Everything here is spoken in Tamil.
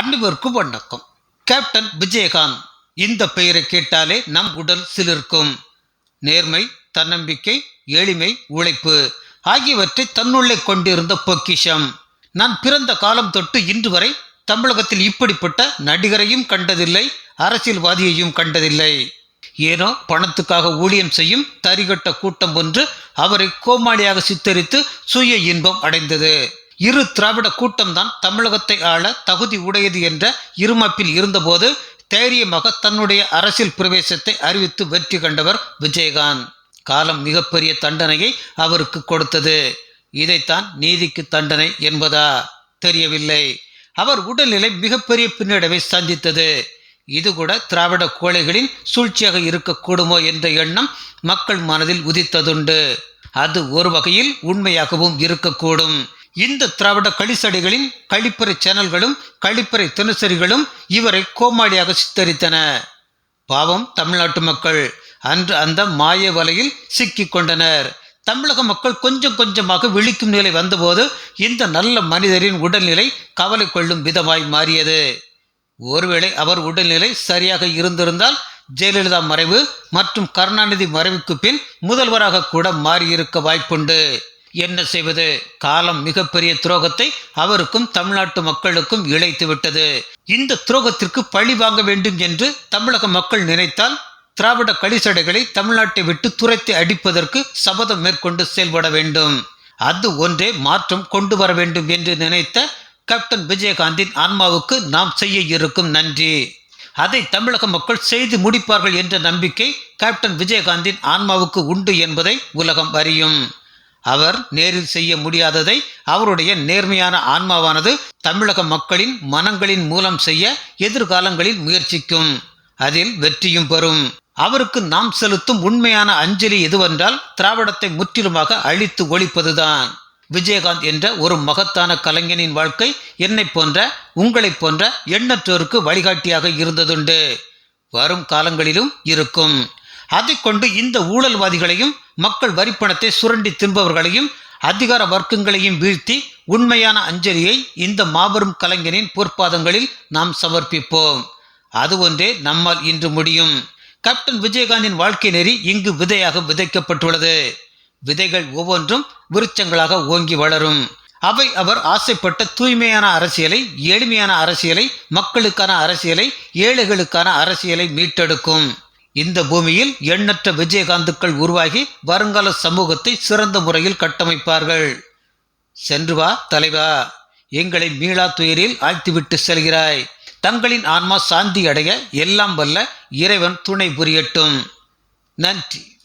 அனைவருக்கும் வணக்கம். கேப்டன் விஜயகாந்த் இந்த பெயரை கேட்டாலே நம் உடல் சிலிர்க்கும். நேர்மை தன்னம்பிக்கை எளிமை உழைப்பு ஆகியவற்றை தன்னுள்ளே கொண்டிருந்த பொக்கிஷம். நான் பிறந்த காலம் தொட்டு இன்று வரை தமிழகத்தில் இப்படிப்பட்ட நடிகரையும் கண்டதில்லை அரசியல்வாதியையும் கண்டதில்லை. ஏனோ பணத்துக்காக ஊழியம் செய்யும் தரிகட்ட கூட்டம் ஒன்று அவரை கோமாளியாக சித்தரித்து சுய இன்பம் அடைந்தது. இரு திராவிட கூட்டம்தான் தமிழகத்தை ஆள தகுதி உடையது என்ற இருமப்பில் இருந்தபோது தைரியமாக தன்னுடைய அரசியல் பிரவேசத்தை அறிவித்து வெற்றி கண்டவர் விஜயகாந்த். காலம் மிகப்பெரிய தண்டனையை அவருக்கு கொடுத்தது. இதைத்தான் நீதிக்கு தண்டனை என்பதா? தெரியவில்லை. அவர் உடல்நிலை மிகப்பெரிய பின்னடைவை சந்தித்தது. இது கூட திராவிட கோழைகளின் சூழ்ச்சியாக இருக்கக்கூடுமோ என்ற எண்ணம் மக்கள் மனதில் உதித்ததுண்டு. அது ஒரு வகையில் உண்மையாகவும் இருக்கக்கூடும். இந்த திராவிட கழிசடைகளின் கழிப்பறை சேனல்களும் கழிப்பறை தினசரிகளும் இவரை கோமாளியாக சித்தரித்தன. பாவம் தமிழ்நாட்டு மக்கள் அன்று அந்த மாய வலையில் சிக்கிக் கொண்டனர். தமிழக மக்கள் கொஞ்சம் கொஞ்சமாக விழிக்கும் நிலை வந்தபோது இந்த நல்ல மனிதரின் உடல்நிலை கவலை கொள்ளும் விதமாய் மாறியது. ஒருவேளை அவர் உடல்நிலை சரியாக இருந்திருந்தால் ஜெயலலிதா மறைவு மற்றும் கருணாநிதி மறைவுக்கு பின் முதல்வராக கூட மாறியிருக்க வாய்ப்புண்டு. என்ன செய்வது? காலம் மிகப்பெரிய துரோகத்தை அவருக்கும் தமிழ்நாட்டு மக்களுக்கும் இழைத்து விட்டது. இந்த துரோகத்திற்கு பழி வாங்க வேண்டும் என்று தமிழக மக்கள் நினைத்தால் திராவிட கழிசடைகளை தமிழ்நாட்டை விட்டு துரைத்து அடிப்பதற்கு சபதம் மேற்கொண்டு செயல்பட வேண்டும். அது ஒன்றே மாற்றம் கொண்டு வர வேண்டும் என்று நினைத்த கேப்டன் விஜயகாந்தின் ஆன்மாவுக்கு நாம் செய்ய இருக்கும் நன்றி. அதை தமிழக மக்கள் செய்து முடிப்பார்கள் என்ற நம்பிக்கை கேப்டன் விஜயகாந்தின் ஆன்மாவுக்கு உண்டு என்பதை உலகம் அறியும். அவர் நேரில் செய்ய முடியாததை அவருடைய நேர்மையான ஆன்மாவானது தமிழக மக்களின் மனங்களின் மூலம் செய்ய எதிர்காலங்களில் முயற்சிக்கும். அதில் வெற்றியும் பெறும். அவருக்கு நாம் செலுத்தும் உண்மையான அஞ்சலி எதுவென்றால் திராவிடத்தை முற்றிலுமாக அழித்து ஒழிப்பதுதான். விஜயகாந்த் என்ற ஒரு மகத்தான கலைஞனின் வாழ்க்கை என்னை போன்ற உங்களைப் போன்ற எண்ணற்றோருக்கு வழிகாட்டியாக இருந்ததுண்டு. வரும் காலங்களிலும் இருக்கும். அதை கொண்டு இந்த ஊழல்வாதிகளையும் மக்கள் வரிப்பணத்தை சுரண்டி தின்பவர்களையும் அதிகார வர்க்கங்களையும் வீழ்த்தி உண்மையான அஞ்சலியை இந்த மாபெரும் கலைஞனின் பொற்பாதங்களில் நாம் சமர்ப்பிப்போம். அது ஒன்றே நம்மால் இன்று முடியும். கேப்டன் விஜயகாந்தின் வாழ்க்கை நெறி இங்கு விதையாக விதைக்கப்பட்டுள்ளது. விதைகள் ஒவ்வொன்றும் விருட்சங்களாக ஓங்கி வளரும். அவை அவர் ஆசைப்பட்ட தூய்மையான அரசியலை எளிமையான அரசியலை மக்களுக்கான அரசியலை ஏழைகளுக்கான அரசியலை மீட்டெடுக்கும். இந்த பூமியில் எண்ணற்ற விஜயகாந்துக்கள் உருவாகி வருங்கால சமூகத்தை சிறந்த முறையில் கட்டமைப்பார்கள். சென்று வா தலைவா. எங்களை மீளா துயரில் ஆழ்த்திவிட்டு செல்கிறாய். தங்களின் ஆன்மா சாந்தி அடைய எல்லாம் வல்ல இறைவன் துணை புரியட்டும். நன்றி.